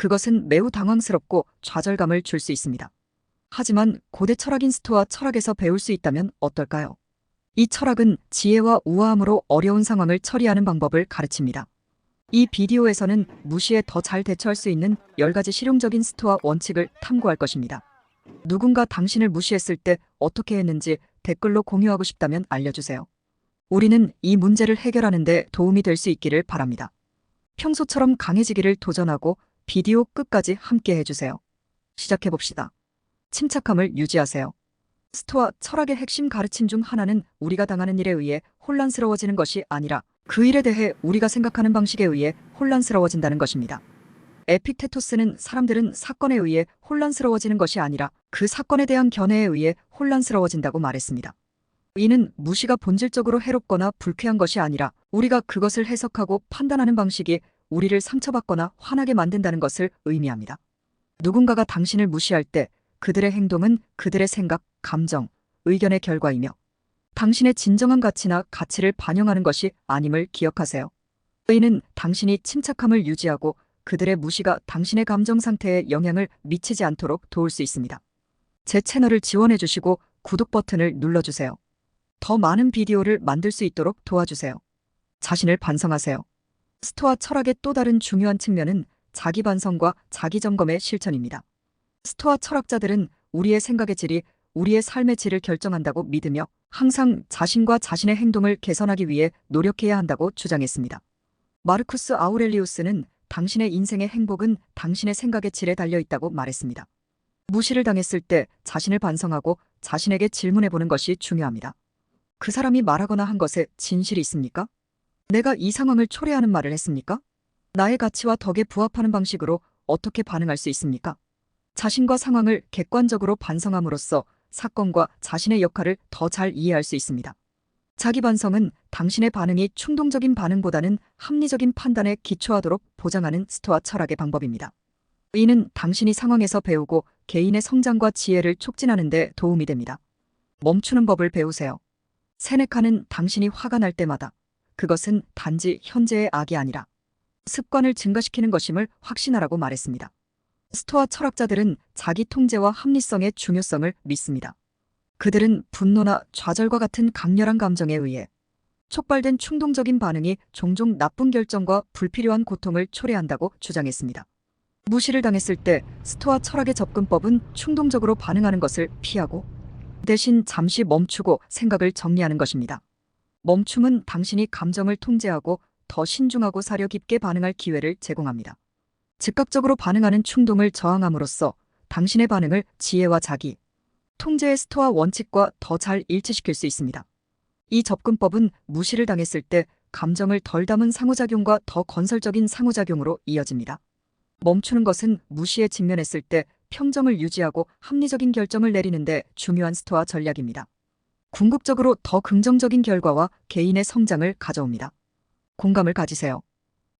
그것은 매우 당황스럽고 좌절감을 줄 수 있습니다. 하지만 고대 철학인 스토아 철학에서 배울 수 있다면 어떨까요? 이 철학은 지혜와 우아함으로 어려운 상황을 처리하는 방법을 가르칩니다. 이 비디오에서는 무시에 더 잘 대처할 수 있는 10가지 실용적인 스토아 원칙을 탐구할 것입니다. 누군가 당신을 무시했을 때 어떻게 했는지 댓글로 공유하고 싶다면 알려주세요. 우리는 이 문제를 해결하는 데 도움이 될 수 있기를 바랍니다. 평소처럼 강해지기를 도전하고 비디오 끝까지 함께 해주세요. 시작해봅시다. 침착함을 유지하세요. 스토아 철학의 핵심 가르침 중 하나는 우리가 당하는 일에 의해 혼란스러워지는 것이 아니라 그 일에 대해 우리가 생각하는 방식에 의해 혼란스러워진다는 것입니다. 에픽테토스는 사람들은 사건에 의해 혼란스러워지는 것이 아니라 그 사건에 대한 견해에 의해 혼란스러워진다고 말했습니다. 이는 무시가 본질적으로 해롭거나 불쾌한 것이 아니라 우리가 그것을 해석하고 판단하는 방식이 우리를 상처받거나 화나게 만든다는 것을 의미합니다. 누군가가 당신을 무시할 때 그들의 행동은 그들의 생각, 감정, 의견의 결과이며 당신의 진정한 가치나 가치를 반영하는 것이 아님을 기억하세요. 의는 당신이 침착함을 유지하고 그들의 무시가 당신의 감정 상태에 영향을 미치지 않도록 도울 수 있습니다. 제 채널을 지원해 주시고 구독 버튼을 눌러주세요. 더 많은 비디오를 만들 수 있도록 도와주세요. 자신을 반성하세요. 스토아 철학의 또 다른 중요한 측면은 자기 반성과 자기 점검의 실천입니다. 스토아 철학자들은 우리의 생각의 질이 우리의 삶의 질을 결정한다고 믿으며 항상 자신과 자신의 행동을 개선하기 위해 노력해야 한다고 주장했습니다. 마르쿠스 아우렐리우스는 당신의 인생의 행복은 당신의 생각의 질에 달려 있다고 말했습니다. 무시를 당했을 때 자신을 반성하고 자신에게 질문해 보는 것이 중요합니다. 그 사람이 말하거나 한 것에 진실이 있습니까? 내가 이 상황을 초래하는 말을 했습니까? 나의 가치와 덕에 부합하는 방식으로 어떻게 반응할 수 있습니까? 자신과 상황을 객관적으로 반성함으로써 사건과 자신의 역할을 더 잘 이해할 수 있습니다. 자기 반성은 당신의 반응이 충동적인 반응보다는 합리적인 판단에 기초하도록 보장하는 스토아 철학의 방법입니다. 이는 당신이 상황에서 배우고 개인의 성장과 지혜를 촉진하는 데 도움이 됩니다. 멈추는 법을 배우세요. 세네카는 당신이 화가 날 때마다 그것은 단지 현재의 악이 아니라 습관을 증가시키는 것임을 확신하라고 말했습니다. 스토아 철학자들은 자기 통제와 합리성의 중요성을 믿습니다. 그들은 분노나 좌절과 같은 강렬한 감정에 의해 촉발된 충동적인 반응이 종종 나쁜 결정과 불필요한 고통을 초래한다고 주장했습니다. 무시를 당했을 때 스토아 철학의 접근법은 충동적으로 반응하는 것을 피하고 대신 잠시 멈추고 생각을 정리하는 것입니다. 멈춤은 당신이 감정을 통제하고 더 신중하고 사려 깊게 반응할 기회를 제공합니다. 즉각적으로 반응하는 충동을 저항함으로써 당신의 반응을 지혜와 자기, 통제의 스토아 원칙과 더 잘 일치시킬 수 있습니다. 이 접근법은 무시를 당했을 때 감정을 덜 담은 상호작용과 더 건설적인 상호작용으로 이어집니다. 멈추는 것은 무시에 직면했을 때 평정을 유지하고 합리적인 결정을 내리는데 중요한 스토아 전략입니다. 궁극적으로 더 긍정적인 결과와 개인의 성장을 가져옵니다. 공감을 가지세요.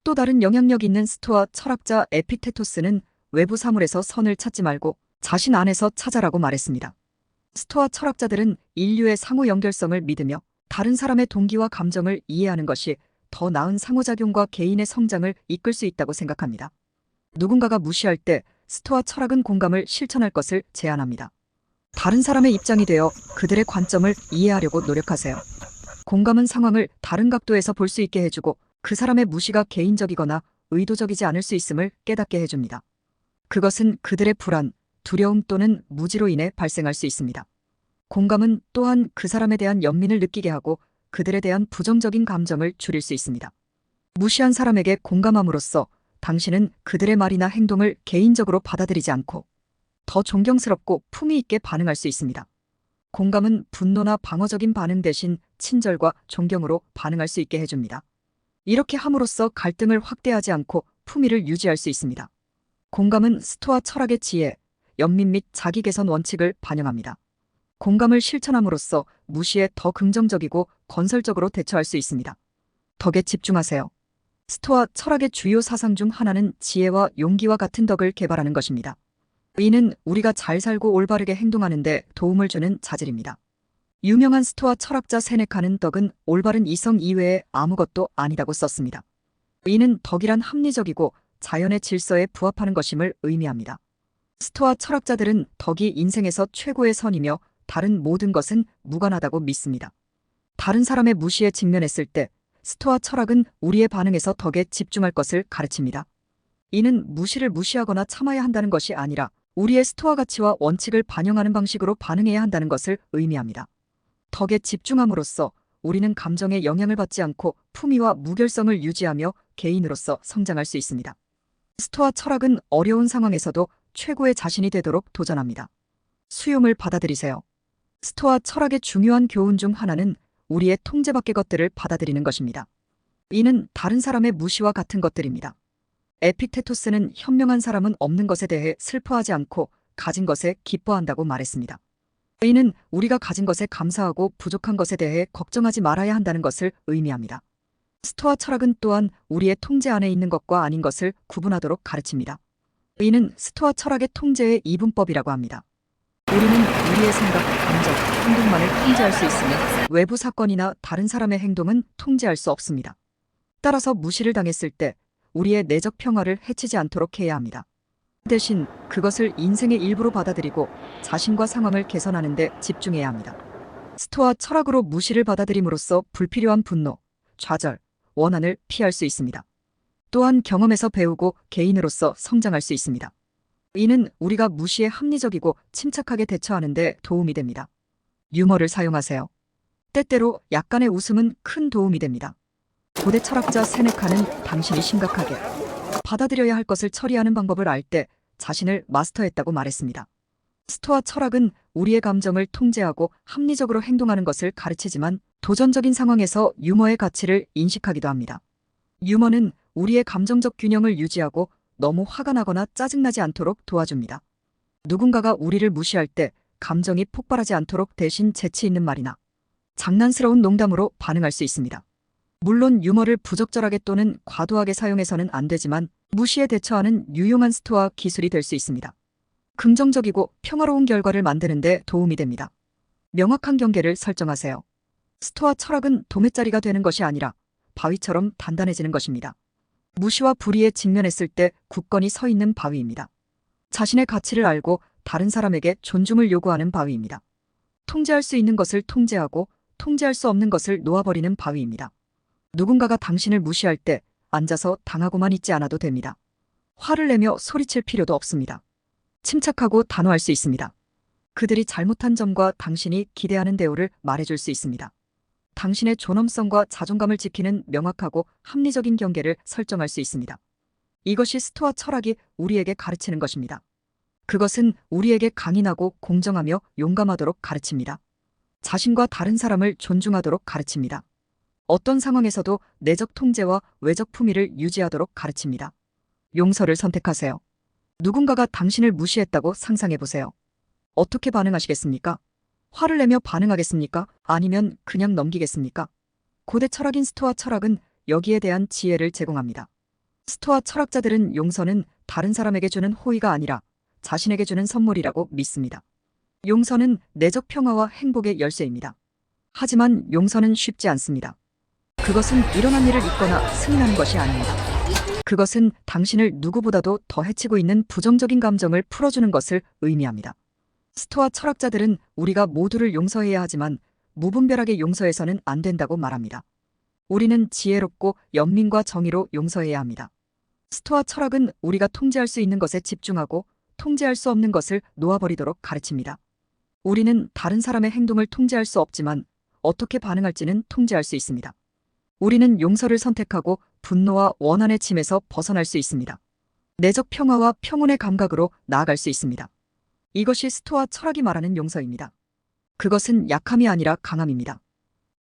또 다른 영향력 있는 스토아 철학자 에피테토스는 외부 사물에서 선을 찾지 말고 자신 안에서 찾아라고 말했습니다. 스토아 철학자들은 인류의 상호 연결성을 믿으며 다른 사람의 동기와 감정을 이해하는 것이 더 나은 상호작용과 개인의 성장을 이끌 수 있다고 생각합니다. 누군가가 무시할 때 스토아 철학은 공감을 실천할 것을 제안합니다. 다른 사람의 입장이 되어 그들의 관점을 이해하려고 노력하세요. 공감은 상황을 다른 각도에서 볼 수 있게 해주고 그 사람의 무시가 개인적이거나 의도적이지 않을 수 있음을 깨닫게 해줍니다. 그것은 그들의 불안, 두려움 또는 무지로 인해 발생할 수 있습니다. 공감은 또한 그 사람에 대한 연민을 느끼게 하고 그들에 대한 부정적인 감정을 줄일 수 있습니다. 무시한 사람에게 공감함으로써 당신은 그들의 말이나 행동을 개인적으로 받아들이지 않고 더 존경스럽고 품위 있게 반응할 수 있습니다. 공감은 분노나 방어적인 반응 대신 친절과 존경으로 반응할 수 있게 해줍니다. 이렇게 함으로써 갈등을 확대하지 않고 품위를 유지할 수 있습니다. 공감은 스토아 철학의 지혜, 연민 및 자기 개선 원칙을 반영합니다. 공감을 실천함으로써 무시에 더 긍정적이고 건설적으로 대처할 수 있습니다. 덕에 집중하세요. 스토아 철학의 주요 사상 중 하나는 지혜와 용기와 같은 덕을 개발하는 것입니다. 이는 우리가 잘 살고 올바르게 행동하는데 도움을 주는 자질입니다. 유명한 스토아 철학자 세네카는 덕은 올바른 이성 이외에 아무것도 아니다고 썼습니다. 이는 덕이란 합리적이고 자연의 질서에 부합하는 것임을 의미합니다. 스토아 철학자들은 덕이 인생에서 최고의 선이며 다른 모든 것은 무관하다고 믿습니다. 다른 사람의 무시에 직면했을 때 스토아 철학은 우리의 반응에서 덕에 집중할 것을 가르칩니다. 이는 무시를 무시하거나 참아야 한다는 것이 아니라 우리의 스토아 가치와 원칙을 반영하는 방식으로 반응해야 한다는 것을 의미합니다. 덕에 집중함으로써 우리는 감정에 영향을 받지 않고 품위와 무결성을 유지하며 개인으로서 성장할 수 있습니다. 스토아 철학은 어려운 상황에서도 최고의 자신이 되도록 도전합니다. 수용을 받아들이세요. 스토아 철학의 중요한 교훈 중 하나는 우리의 통제 밖의 것들을 받아들이는 것입니다. 이는 다른 사람의 무시와 같은 것들입니다. 에피테토스는 현명한 사람은 없는 것에 대해 슬퍼하지 않고 가진 것에 기뻐한다고 말했습니다. 이는 우리가 가진 것에 감사하고 부족한 것에 대해 걱정하지 말아야 한다는 것을 의미합니다. 스토아 철학은 또한 우리의 통제 안에 있는 것과 아닌 것을 구분하도록 가르칩니다. 이는 스토아 철학의 통제의 이분법이라고 합니다. 우리는 우리의 생각, 감정, 행동만을 통제할 수 있으며 외부 사건이나 다른 사람의 행동은 통제할 수 없습니다. 따라서 무시를 당했을 때 우리의 내적 평화를 해치지 않도록 해야 합니다. 대신 그것을 인생의 일부로 받아들이고 자신과 상황을 개선하는 데 집중해야 합니다. 스토아 철학으로 무시를 받아들임으로써 불필요한 분노, 좌절, 원한을 피할 수 있습니다. 또한 경험에서 배우고 개인으로서 성장할 수 있습니다. 이는 우리가 무시에 합리적이고 침착하게 대처하는 데 도움이 됩니다. 유머를 사용하세요. 때때로 약간의 웃음은 큰 도움이 됩니다. 고대 철학자 세네카는 당신이 심각하게 받아들여야 할 것을 처리하는 방법을 알 때 자신을 마스터했다고 말했습니다. 스토아 철학은 우리의 감정을 통제하고 합리적으로 행동하는 것을 가르치지만 도전적인 상황에서 유머의 가치를 인식하기도 합니다. 유머는 우리의 감정적 균형을 유지하고 너무 화가 나거나 짜증나지 않도록 도와줍니다. 누군가가 우리를 무시할 때 감정이 폭발하지 않도록 대신 재치 있는 말이나 장난스러운 농담으로 반응할 수 있습니다. 물론 유머를 부적절하게 또는 과도하게 사용해서는 안 되지만 무시에 대처하는 유용한 스토아 기술이 될 수 있습니다. 긍정적이고 평화로운 결과를 만드는데 도움이 됩니다. 명확한 경계를 설정하세요. 스토아 철학은 도매짜리가 되는 것이 아니라 바위처럼 단단해지는 것입니다. 무시와 불의에 직면했을 때 굳건히 서 있는 바위입니다. 자신의 가치를 알고 다른 사람에게 존중을 요구하는 바위입니다. 통제할 수 있는 것을 통제하고 통제할 수 없는 것을 놓아버리는 바위입니다. 누군가가 당신을 무시할 때 앉아서 당하고만 있지 않아도 됩니다. 화를 내며 소리칠 필요도 없습니다. 침착하고 단호할 수 있습니다. 그들이 잘못한 점과 당신이 기대하는 대우를 말해줄 수 있습니다. 당신의 존엄성과 자존감을 지키는 명확하고 합리적인 경계를 설정할 수 있습니다. 이것이 스토아 철학이 우리에게 가르치는 것입니다. 그것은 우리에게 강인하고 공정하며 용감하도록 가르칩니다. 자신과 다른 사람을 존중하도록 가르칩니다. 어떤 상황에서도 내적 통제와 외적 품위를 유지하도록 가르칩니다. 용서를 선택하세요. 누군가가 당신을 무시했다고 상상해 보세요. 어떻게 반응하시겠습니까? 화를 내며 반응하겠습니까? 아니면 그냥 넘기겠습니까? 고대 철학인 스토아 철학은 여기에 대한 지혜를 제공합니다. 스토아 철학자들은 용서는 다른 사람에게 주는 호의가 아니라 자신에게 주는 선물이라고 믿습니다. 용서는 내적 평화와 행복의 열쇠입니다. 하지만 용서는 쉽지 않습니다. 그것은 일어난 일을 잊거나 승인하는 것이 아닙니다. 그것은 당신을 누구보다도 더 해치고 있는 부정적인 감정을 풀어주는 것을 의미합니다. 스토아 철학자들은 우리가 모두를 용서해야 하지만 무분별하게 용서해서는 안 된다고 말합니다. 우리는 지혜롭고 연민과 정의로 용서해야 합니다. 스토아 철학은 우리가 통제할 수 있는 것에 집중하고 통제할 수 없는 것을 놓아버리도록 가르칩니다. 우리는 다른 사람의 행동을 통제할 수 없지만 어떻게 반응할지는 통제할 수 있습니다. 우리는 용서를 선택하고 분노와 원한의 침에서 벗어날 수 있습니다. 내적 평화와 평온의 감각으로 나아갈 수 있습니다. 이것이 스토아 철학이 말하는 용서입니다. 그것은 약함이 아니라 강함입니다.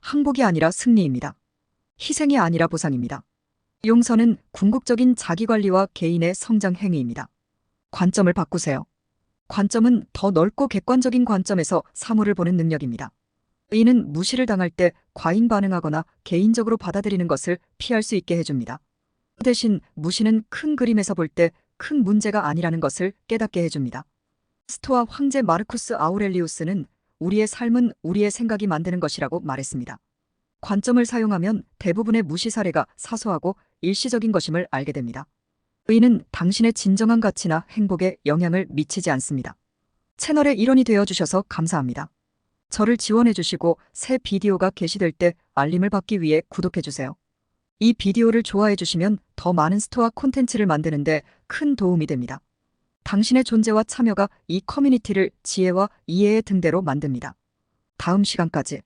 항복이 아니라 승리입니다. 희생이 아니라 보상입니다. 용서는 궁극적인 자기관리와 개인의 성장 행위입니다. 관점을 바꾸세요. 관점은 더 넓고 객관적인 관점에서 사물을 보는 능력입니다. 이는 무시를 당할 때 과잉 반응하거나 개인적으로 받아들이는 것을 피할 수 있게 해줍니다. 대신 무시는 큰 그림에서 볼 때 큰 문제가 아니라는 것을 깨닫게 해줍니다. 스토아 황제 마르쿠스 아우렐리우스는 우리의 삶은 우리의 생각이 만드는 것이라고 말했습니다. 관점을 사용하면 대부분의 무시 사례가 사소하고 일시적인 것임을 알게 됩니다. 의는 당신의 진정한 가치나 행복에 영향을 미치지 않습니다. 채널의 일원이 되어 주셔서 감사합니다. 저를 지원해 주시고 새 비디오가 게시될 때 알림을 받기 위해 구독해 주세요. 이 비디오를 좋아해 주시면 더 많은 스토아 콘텐츠를 만드는데 큰 도움이 됩니다. 당신의 존재와 참여가 이 커뮤니티를 지혜와 이해의 등대로 만듭니다. 다음 시간까지